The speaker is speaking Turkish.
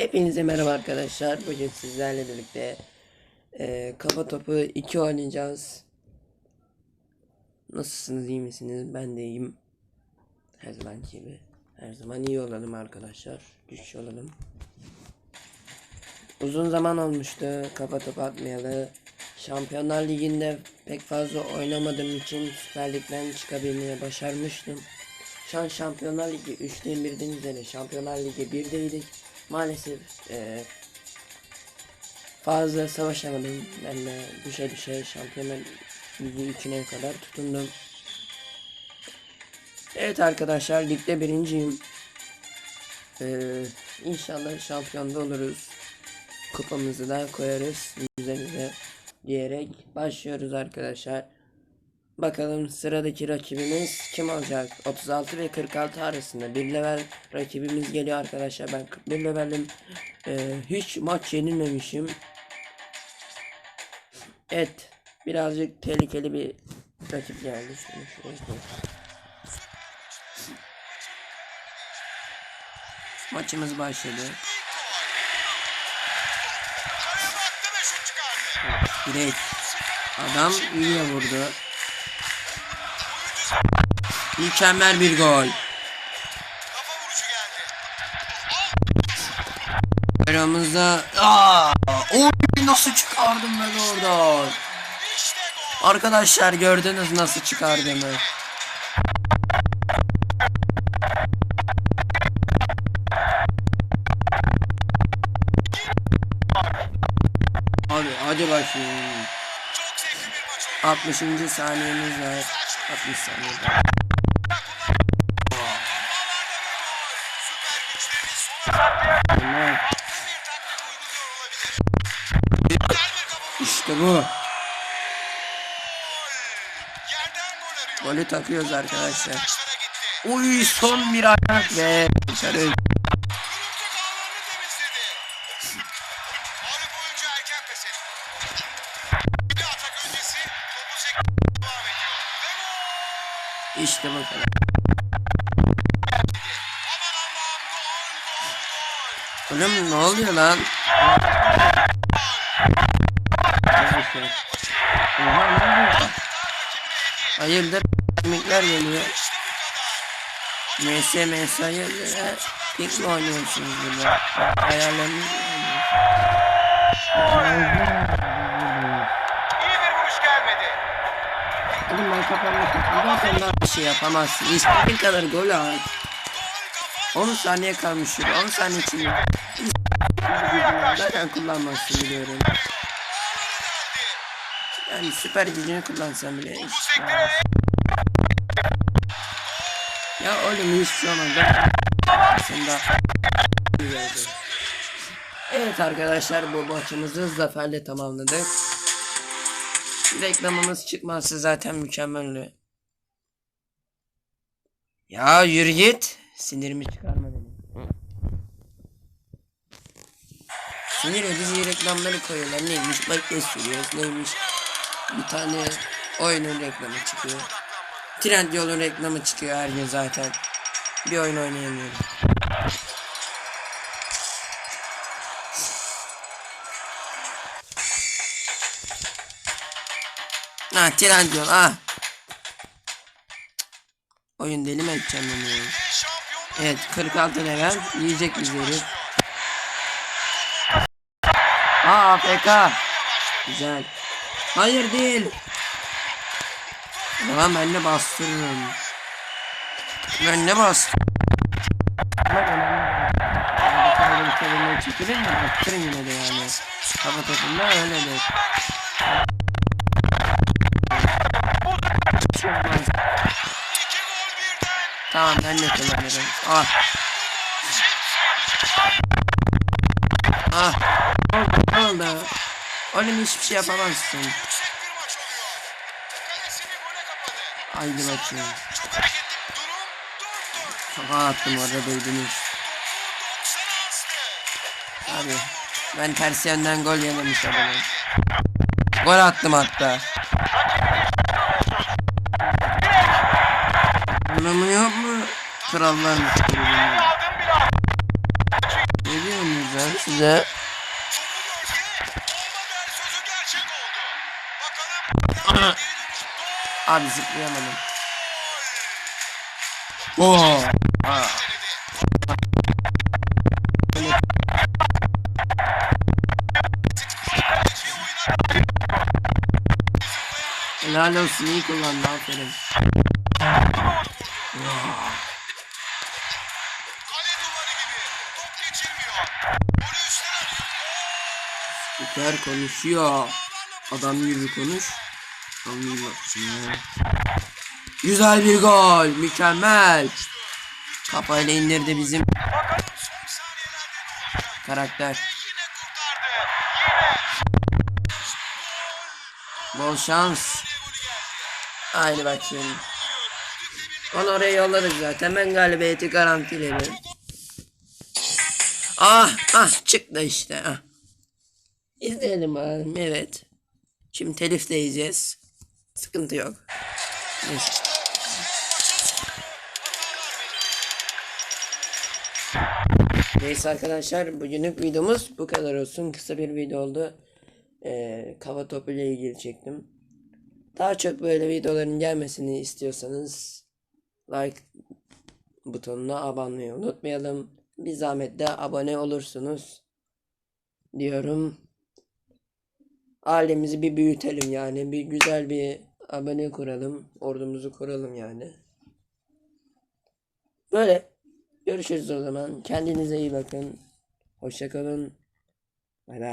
Hepinize merhaba arkadaşlar. Bugün sizlerle birlikte e, kafa topu 2 oynayacağız. Nasılsınız, iyi misiniz? Ben de iyiyim. Her zaman gibi. Her zaman iyi olalım arkadaşlar. Güçlü olalım. Uzun zaman olmuştu kafa topu atmayalı. Şampiyonlar Ligi'nde pek fazla oynamadığım için Süper Lig'den çıkabilmeyi başarmıştım. Şu an Şampiyonlar Ligi 3'te 1'den üzere Şampiyonlar Ligi 1'deydik. Maalesef eee, fazla savaşamadım. Ben de düşe düşe Şampiyonlar Ligi 3'üne kadar tutundum. Evet arkadaşlar ligde birinciyim. Eee inşallah şampiyonda oluruz. Kupamızı da koyarız üzerimize diyerek başlıyoruz arkadaşlar. Bakalım sıradaki rakibimiz kim olacak? 36 ve 46 arasında bir level rakibimiz geliyor arkadaşlar. Ben 41 levelim. Ee, hiç maç yenilmemişim. Evet. Birazcık tehlikeli bir rakip geldi. Şuraya koy. Maçımız başladı. Direkt. Adam iyi vurdu. Mükemmel bir gol. Aramızda Aa, nasıl çıkardım ben oradan. Arkadaşlar gördünüz nasıl çıkardığımı. Hadi hadi oldu. 60. saniyemiz var. 60 saniye var. Süper güçlerini sona Tamam. İşte bu. Golü takıyoruz arkadaşlar. Uy son bir ayak ve dışarı. İşte bu kadar. Oğlum ne oluyor lan? Oha ne oluyor? Hayırdır? Kemikler geliyor. MS MS hayırdır? Pink mi oynuyorsunuz burada? Ayarlarınız İyi Oğlum ben sonra bir şey yapamazsın. İstediğin kadar gol at. Gol kafa 10 saniye kalmış şurada. 10 saniye içinde. Zaten kullanmazsın biliyorum. Yani süper gücünü kullansan bile. Ya oğlum hiç şey olmaz. Aslında Evet arkadaşlar bu maçımızı zaferle tamamladık. Reklamımız çıkmazsa zaten mükemmel. Ya yürü git. Sinirimi çıkarma beni. Sinir edici reklamları koyuyorlar. Neymiş? Makyaj sürüyoruz. Neymiş? Bir tane oyunun reklamı çıkıyor. Trendyol'un reklamı çıkıyor her gün zaten. Bir oyun oynayamıyorum. Ha Trendyol ah. Oyun deli mi edeceğim şampiyon Evet 46 level yiyecek bizleri. Aa AFK. Güzel. Hayır değil. Tamam ben de bastırırım. Ben de. Çevirmeye çekilir mi? Bastırın yine de yani. Kafa topunda öyledir. Çok ben de kullanırım. Ah. Ah. Ne oldu? Oldu? Oğlum hiçbir şey yapamazsın. Haydi bakayım. Çok hareketli. Durum 4-4. Kafa attım orada duydunuz. Topu 90'a astı. Abi. Ben ters yönden gol yememiş adamım. Gol attım hatta. Gerçek oldu. Bakalım. Aha. Geri dönüş. Abi zıplayamadım. Oo. Oyuna Helal olsun iyi kullandı aferin. Süper konuşuyor. Adam gibi konuş. Baksın ya. Güzel bir gol. Mükemmel. Kafayla indirdi bizim karakter. Bol şans. Haydi bak şimdi. Onu oraya yolladık zaten. Ben galibiyeti garantiledim. Ah ah çıktı işte. Ah. İzleyelim bakalım. Evet. Şimdi telif de yiyeceğiz. Sıkıntı yok. Neyse. Neyse arkadaşlar bugünlük videomuz bu kadar olsun. Kısa bir video oldu. Ee, kafa topu ile ilgili çektim. Daha çok böyle videoların gelmesini istiyorsanız like butonuna abone olmayı unutmayalım. Bir zahmet de abone olursunuz diyorum. Ailemizi bir büyütelim yani. Bir güzel bir abone kuralım. Ordumuzu kuralım yani. Böyle. Görüşürüz o zaman. Kendinize iyi bakın. Hoşçakalın. Bay bay.